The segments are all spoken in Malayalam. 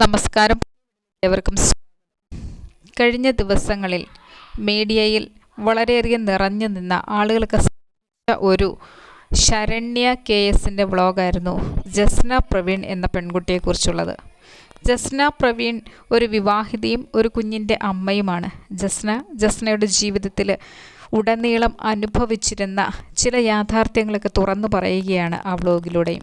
നമസ്കാരം. എല്ലാവർക്കും. കഴിഞ്ഞ ദിവസങ്ങളിൽ മീഡിയയിൽ വളരെയധികം നിറഞ്ഞു നിന്ന ആളുകൾക്ക് ഒരു ശരണ്യ കെ എസിന്റെ വ്ളോഗായിരുന്നു ജസ്ന പ്രവീൺ എന്ന പെൺകുട്ടിയെക്കുറിച്ചുള്ളത്. ജസ്ന പ്രവീൺ ഒരു വിവാഹിതയും ഒരു കുഞ്ഞിന്റെ അമ്മയുമാണ്. ജസ്ന ജസ്നയുടെ ജീവിതത്തിൽ ഉടനീളം അനുഭവിച്ചിരുന്ന ചില യാഥാർത്ഥ്യങ്ങളൊക്കെ തുറന്നു പറയുകയാണ് ആ വ്ളോഗിലൂടെയും.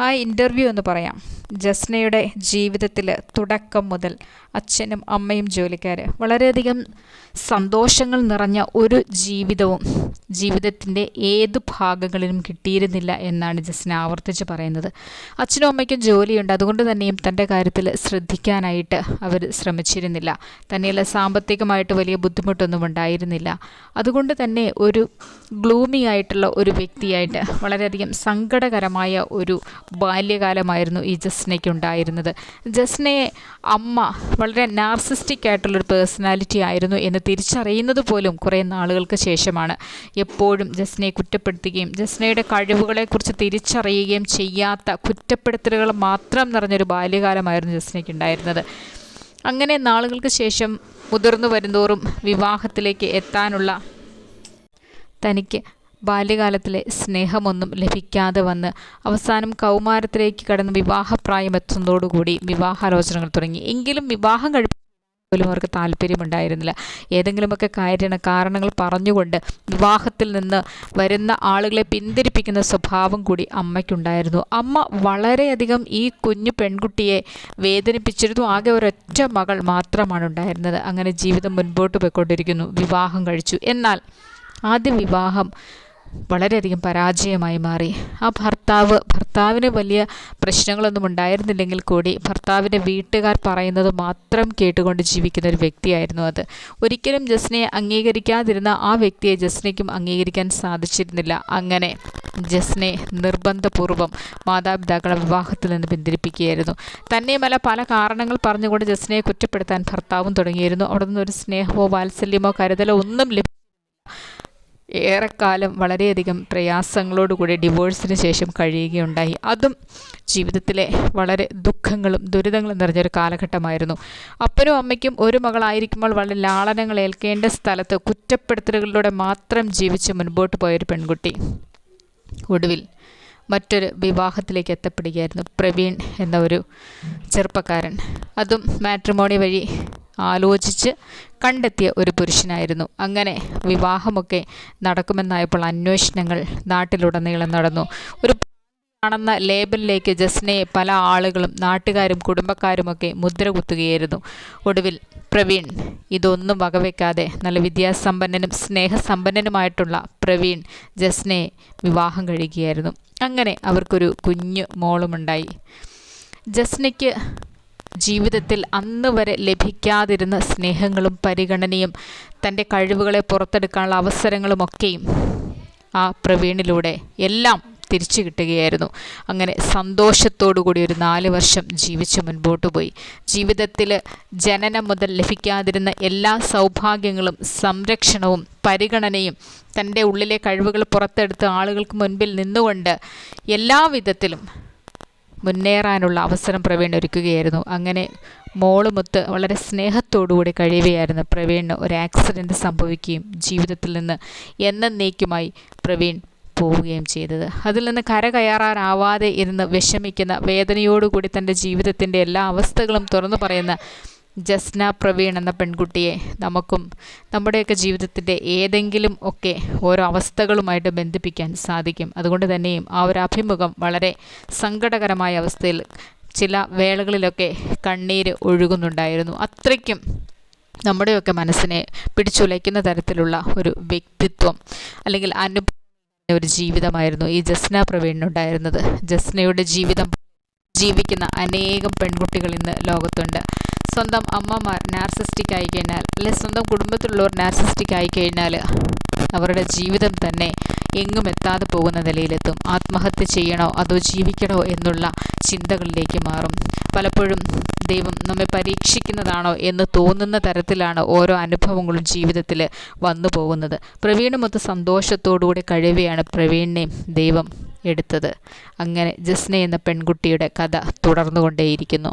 ആ ഇന്റർവ്യൂ എന്ന് പറയാം. ജസ്നയുടെ ജീവിതത്തിൽ തുടക്കം മുതൽ അച്ഛനും അമ്മയും ജോലിക്കാർ വളരെയധികം സന്തോഷങ്ങൾ നിറഞ്ഞ ഒരു ജീവിതവും ജീവിതത്തിന്റെ ഏത് ഭാഗങ്ങളിലും കിട്ടിയിരുന്നില്ല എന്നാണ് ജസ്ന ആവർത്തിച്ച് പറയുന്നത്. അച്ഛനും അമ്മയ്ക്കും ജോലിയുണ്ട്. അതുകൊണ്ട് തന്നെയും തന്റെ കാര്യത്തിൽ ശ്രദ്ധിക്കാനായിട്ട് അവർ ശ്രമിച്ചിരുന്നില്ല. തന്നെയല്ല സാമ്പത്തികമായിട്ട് വലിയ ബുദ്ധിമുട്ടൊന്നും ഉണ്ടായിരുന്നില്ല. അതുകൊണ്ട് തന്നെ ഒരു ഗ്ലൂമി ആയിട്ടുള്ള ഒരു വ്യക്തിയായിട്ട് വളരെയധികം സങ്കടകരമായ ഒരു ബാല്യകാലമായിരുന്നു ഈ ജസ്നയ്ക്ക് ഉണ്ടായിരുന്നത് ജസ്നയെ അമ്മ വളരെ നാർസിസ്റ്റിക് ആയിട്ടുള്ളൊരു പേഴ്സണാലിറ്റി ആയിരുന്നു എന്ന് തിരിച്ചറിയുന്നത് പോലും കുറേ നാളുകൾക്ക് ശേഷമാണ്. എപ്പോഴും ജസ്നയെ കുറ്റപ്പെടുത്തുകയും ജസ്നയുടെ കഴിവുകളെക്കുറിച്ച് തിരിച്ചറിയുകയും ചെയ്യാത്ത കുറ്റപ്പെടുത്തലുകൾ മാത്രം നിറഞ്ഞൊരു ബാല്യകാലമായിരുന്നു ജസ്നയ്ക്ക് ഉണ്ടായിരുന്നത് അങ്ങനെ നാളുകൾക്ക് ശേഷം മുതിർന്നു വരുന്തോറും വിവാഹത്തിലേക്ക് എത്താനുള്ള തനിക്ക് ബാല്യകാലത്തിലെ സ്നേഹമൊന്നും ലഭിക്കാതെ വന്ന് അവസാനം കൗമാരത്തിലേക്ക് കടന്ന് വിവാഹപ്രായം എത്തുന്നതോടുകൂടി വിവാഹാലോചനകൾ തുടങ്ങി. എങ്കിലും വിവാഹം കഴി പോലും അവർക്ക് താല്പര്യമുണ്ടായിരുന്നില്ല. ഏതെങ്കിലുമൊക്കെ കാര്യ കാരണങ്ങൾ പറഞ്ഞുകൊണ്ട് വിവാഹത്തിൽ നിന്ന് വരുന്ന ആളുകളെ പിന്തിരിപ്പിക്കുന്ന സ്വഭാവം കൂടി അമ്മയ്ക്കുണ്ടായിരുന്നു. അമ്മ വളരെയധികം ഈ കുഞ്ഞു പെൺകുട്ടിയെ വേദനിപ്പിച്ചിരുന്നു. ആകെ ഒരൊറ്റ മകൾ മാത്രമാണ് ഉണ്ടായിരുന്നത്. അങ്ങനെ ജീവിതം മുൻപോട്ട് പോയിക്കൊണ്ടിരിക്കുന്നു. വിവാഹം കഴിച്ചു. എന്നാൽ ആദ്യ വിവാഹം വളരെയധികം പരാജയമായി മാറി. ആ ഭർത്താവ് ഭർത്താവിന് വലിയ പ്രശ്നങ്ങളൊന്നും ഉണ്ടായിരുന്നില്ലെങ്കിൽ കൂടി ഭർത്താവിന്റെ വീട്ടുകാർ പറയുന്നത് മാത്രം കേട്ടുകൊണ്ട് ജീവിക്കുന്ന ഒരു വ്യക്തിയായിരുന്നു അത്. ഒരിക്കലും ജസ്നയെ അംഗീകരിക്കാതിരുന്ന ആ വ്യക്തിയെ ജസ്നയ്ക്കും അംഗീകരിക്കാൻ സാധിച്ചിരുന്നില്ല. അങ്ങനെ ജസ്നെ നിർബന്ധപൂർവം മാതാപിതാക്കളെ വിവാഹത്തിൽ നിന്ന് പിന്തിരിപ്പിക്കുകയായിരുന്നു. തന്നെയുമല്ല പല കാരണങ്ങൾ പറഞ്ഞുകൊണ്ട് ജസ്നയെ കുറ്റപ്പെടുത്താൻ ഭർത്താവും തുടങ്ങിയിരുന്നു. അവിടെ നിന്ന് ഒരു സ്നേഹമോ വാത്സല്യമോ കരുതലോ ഒന്നും ലഭി ഏറെക്കാലം വളരെയധികം പ്രയാസങ്ങളോടുകൂടി ഡിവോഴ്സിന് ശേഷം കഴിയുകയുണ്ടായി. അതും ജീവിതത്തിലെ വളരെ ദുഃഖങ്ങളും ദുരിതങ്ങളും നിറഞ്ഞൊരു കാലഘട്ടമായിരുന്നു. അപ്പനും അമ്മയ്ക്കും ഒരു മകളായിരിക്കുമ്പോൾ വളരെ ലാളനങ്ങൾ ഏൽക്കേണ്ട സ്ഥലത്ത് കുറ്റപ്പെടുത്തലുകളിലൂടെ മാത്രം ജീവിച്ച് മുൻപോട്ട് പോയൊരു പെൺകുട്ടി. ഒടുവിൽ മറ്റൊരു വിവാഹത്തിലേക്ക് എത്തപ്പെടുകയായിരുന്നു പ്രവീൺ എന്ന ഒരു ചെറുപ്പക്കാരൻ. അതും മാട്രിമോണി വഴി ആലോചിച്ച് കണ്ടെത്തിയ ഒരു പുരുഷനായിരുന്നു. അങ്ങനെ വിവാഹമൊക്കെ നടക്കുമെന്നായപ്പോൾ അന്വേഷണങ്ങൾ നാട്ടിലുടനീളം നടന്നു. ഒരു ആണെന്ന ലേബലിലേക്ക് ജസ്നയെ പല ആളുകളും നാട്ടുകാരും കുടുംബക്കാരുമൊക്കെ മുദ്ര കുത്തുകയായിരുന്നു. ഒടുവിൽ പ്രവീൺ ഇതൊന്നും വകവെക്കാതെ നല്ല വിദ്യാസമ്പന്നനും സ്നേഹസമ്പന്നനുമായിട്ടുള്ള പ്രവീൺ ജസ്നയെ വിവാഹം കഴിക്കുകയായിരുന്നു. അങ്ങനെ അവർക്കൊരു കുഞ്ഞു മോളുമുണ്ടായി. ജസ്നയ്ക്ക് ജീവിതത്തിൽ അന്ന് വരെ ലഭിക്കാതിരുന്ന സ്നേഹങ്ങളും പരിഗണനയും തന്റെ കഴിവുകളെ പുറത്തെടുക്കാനുള്ള അവസരങ്ങളുമൊക്കെയും ആ പ്രവീണിലൂടെ എല്ലാം തിരിച്ചു കിട്ടുകയായിരുന്നു. അങ്ങനെ സന്തോഷത്തോടു കൂടി ഒരു നാല് വർഷം ജീവിച്ച് മുൻപോട്ട് പോയി. ജീവിതത്തിൽ ജനനം മുതൽ ലഭിക്കാതിരുന്ന എല്ലാ സൗഭാഗ്യങ്ങളും സംരക്ഷണവും പരിഗണനയും തന്റെ ഉള്ളിലെ കഴിവുകൾ പുറത്തെടുത്ത് ആളുകൾക്ക് മുൻപിൽ നിന്നുകൊണ്ട് എല്ലാ വിധത്തിലും മുന്നേറാനുള്ള അവസരം പ്രവീൺ ഒരുക്കുകയായിരുന്നു. അങ്ങനെ മോളുമൊത്ത് വളരെ സ്നേഹത്തോടുകൂടി കഴിയുകയായിരുന്നു. പ്രവീണിന് ഒരു ആക്സിഡന്റ് സംഭവിക്കുകയും ജീവിതത്തിൽ നിന്ന് എന്നേക്കുമായി പ്രവീൺ പോവുകയും ചെയ്തത്. അതിൽ നിന്ന് കരകയറാനാവാതെ ഇരുന്ന് വിഷമിക്കുന്ന വേദനയോടുകൂടി തന്റെ ജീവിതത്തിന്റെ എല്ലാ അവസ്ഥകളും തുറന്നു പറയുന്ന ജസ്ന പ്രവീൺ എന്ന പെൺകുട്ടിയെ നമുക്കും നമ്മുടെയൊക്കെ ജീവിതത്തിന്റെ ഏതെങ്കിലും ഒക്കെ ഓരോ അവസ്ഥകളുമായിട്ട് ബന്ധിപ്പിക്കാൻ സാധിക്കും. അതുകൊണ്ട് തന്നെയും ആ ഒരു അഭിമുഖം വളരെ സങ്കടകരമായ അവസ്ഥയിൽ ചില വേളകളിലൊക്കെ കണ്ണീര് ഒഴുകുന്നുണ്ടായിരുന്നു. അത്രയ്ക്കും നമ്മുടെയൊക്കെ മനസ്സിനെ പിടിച്ചുലയ്ക്കുന്ന തരത്തിലുള്ള ഒരു വ്യക്തിത്വം അല്ലെങ്കിൽ അനുഭവം ഒരു ജീവിതമായിരുന്നു ഈ ജസ്ന പ്രവീണിനുണ്ടായിരുന്നത്. ജസ്നയുടെ ജീവിതം ജീവിക്കുന്ന അനേകം പെൺകുട്ടികൾ ഇന്ന് ലോകത്തുണ്ട്. സ്വന്തം അമ്മമാർ നാർസിസ്റ്റിക് ആയി കഴിഞ്ഞാൽ അല്ലെ സ്വന്തം കുടുംബത്തിലുള്ളവർ നാർസിസ്റ്റിക് ആയി കഴിഞ്ഞാൽ അവരുടെ ജീവിതം തന്നെ എങ്ങും എത്താതെ പോകുന്ന നിലയിലെത്തും. ആത്മഹത്യ ചെയ്യണോ അതോ ജീവിക്കണോ എന്നുള്ള ചിന്തകളിലേക്ക് മാറും. പലപ്പോഴും ദൈവം നമ്മെ പരീക്ഷിക്കുന്നതാണോ എന്ന് തോന്നുന്ന തരത്തിലാണ് ഓരോ അനുഭവങ്ങളും ജീവിതത്തിൽ വന്നു പോകുന്നത്. പ്രവീണുമൊത്ത് സന്തോഷത്തോടുകൂടി കഴിയുകയാണ് പ്രവീണിനെ ദൈവം എടുത്തത്. അങ്ങനെ ജസ്ന എന്ന പെൺകുട്ടിയുടെ കഥ തുടർന്നുകൊണ്ടേയിരിക്കുന്നു.